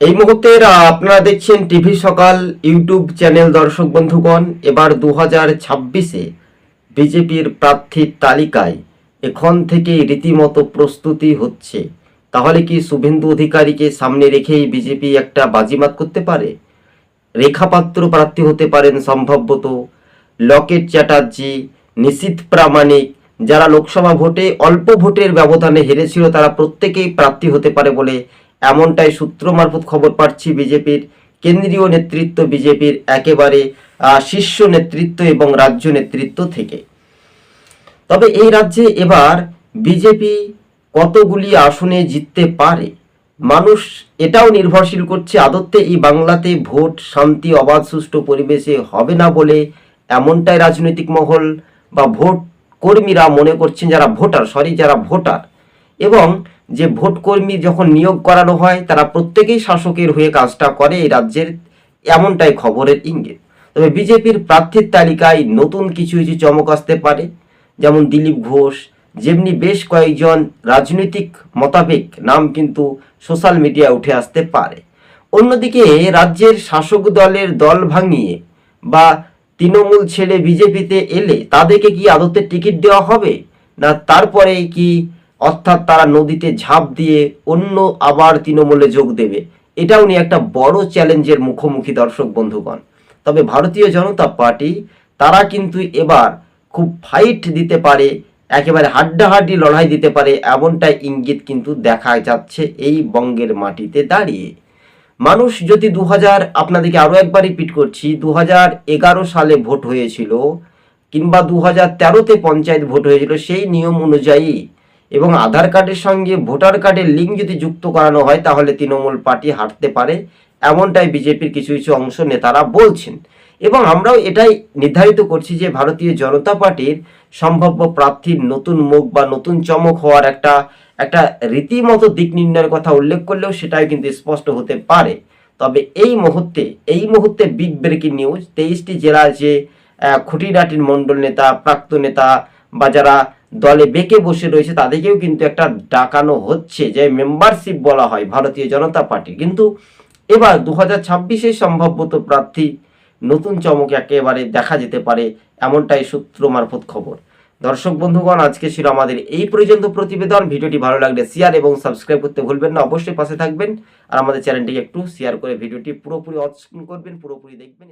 এই মুহূর্তের আপনারা দেখছেন টিভি সকাল, ইউটিউব চ্যানেল দর্শক বন্ধুগণ। এবার দু হাজার ছাব্বিশে বিজেপির প্রার্থীর তালিকায় এখন থেকে রীতিমতো প্রস্তুতি হচ্ছে। তাহলে কি শুভেন্দু অধিকারীকে সামনে রেখেই বিজেপি একটা বাজিমাত করতে পারে? রেখাপাত্র প্রার্থী হতে পারেন সম্ভবত লকেট চ্যাটার্জি নিশীথ প্রামাণিক। যারা লোকসভা ভোটে অল্প ভোটের ব্যবধানে হেরেছিল, তারা প্রত্যেকেই প্রার্থী হতে পারে বলে এমনটাই সূত্র মারফত খবর পাচ্ছি বিজেপির কেন্দ্রীয় নেতৃত্ব বিজেপির একেবারে শীর্ষ নেতৃত্ব এবং রাজ্য নেতৃত্ব থেকে। তবে এই রাজ্যে এবার বিজেপি কতগুলি আসনে জিততে পারে? মানুষ এটাও নির্ভরশীল করছে আদত্তে এই বাংলাতে ভোট, শান্তি, অবাধ, সুষ্ঠু পরিবেশে হবে না বলে এমনটাই রাজনৈতিক মহল বা ভোট কর্মীরা মনে করছেন যারা ভোটার সরি যারা ভোটার। এবং যে ভোট কর্মী যখন নিয়োগ করানো হয়, তারা প্রত্যেকেই শাসকের হয়ে কাজটা করে এই রাজ্যের এমনটাই খবরের ইঙ্গিত। তবে বিজেপির প্রার্থীর তালিকায় নতুন কিছু কিছু চমক আসতে পারে, যেমন দিলীপ ঘোষ, যেমনি বেশ কয়েকজন রাজনৈতিক মোতাবেক নাম কিন্তু সোশ্যাল মিডিয়ায় উঠে আসতে পারে। অন্যদিকে রাজ্যের শাসক দলের দল ভাঙিয়ে বা তৃণমূল ছেড়ে বিজেপিতে এলে তাদেরকে কি আদতে টিকিট দেওয়া হবে? না তারপরে কি অর্থাৎ তারা নদীতে ঝাঁপ দিয়ে অন্য আবার তৃণমূলে যোগ দেবে। এটাও নিয়ে একটা বড় চ্যালেঞ্জের মুখোমুখি দর্শক বন্ধুগণ। তবে ভারতীয় জনতা পার্টি, তারা কিন্তু এবার খুব ফাইট দিতে পারে, একেবারে হাড্ডাহাড্ডি লড়াই দিতে পারে এমনটাই ইঙ্গিত কিন্তু দেখা যাচ্ছে এই বঙ্গের মাটিতে দাঁড়িয়ে। মানুষ যদি দু হাজার আপনাদেরকে আরও একবার রিপিট করছি দু হাজার এগারো সালে ভোট হয়েছিল কিংবা দু হাজার তেরোতে পঞ্চায়েত ভোট হয়েছিল সেই নিয়ম অনুযায়ী এবং আধার কার্ডের সঙ্গে ভোটার কার্ডের লিঙ্ক যদি যুক্ত করানো হয়, তাহলে তৃণমূল পার্টি হারতে পারে। এমনটাই বিজেপির কিছু কিছু অংশ নেতারা বলছেন। এবং আমরাও এটাই নির্ধারিত করছি যে ভারতীয় জনতা পার্টির সম্ভাব্য প্রার্থীর নতুন মুখ বা নতুন চমক হওয়ার একটা একটা রীতিমতো দিক নির্ণয়ের কথা উল্লেখ করলেও সেটাই কিন্তু স্পষ্ট হতে পারে। তবে এই মুহূর্তে এই মুহূর্তে বিগ ব্রেকিং নিউজ, তেইশটি জেলার যে খুঁটিনাটির মণ্ডল নেতা, প্রাক্তন নেতা বা যারা দলে বেঁকে বসে রয়েছে, তাদেরকেও কিন্তু একটা ডাকানো হচ্ছে, যে মেম্বারশিপ বলা হয় ভারতীয় জনতা পার্টি। কিন্তু এবার দু হাজার ছাব্বিশে সম্ভাব্যত প্রার্থী নতুন চমক একেবারে দেখা যেতে পারে, এমনটাই সূত্র মারফত খবর। দর্শক বন্ধুগণ, আজকে ছিল আমাদের এই পর্যন্ত প্রতিবেদন। ভিডিওটি ভালো লাগলে শেয়ার এবং সাবস্ক্রাইব করতে ভুলবেন না। অবশ্যই পাশে থাকবেন আর আমাদের চ্যানেলটিকে একটু শেয়ার করে ভিডিওটি পুরোপুরি অন করবেন, পুরোপুরি দেখবেন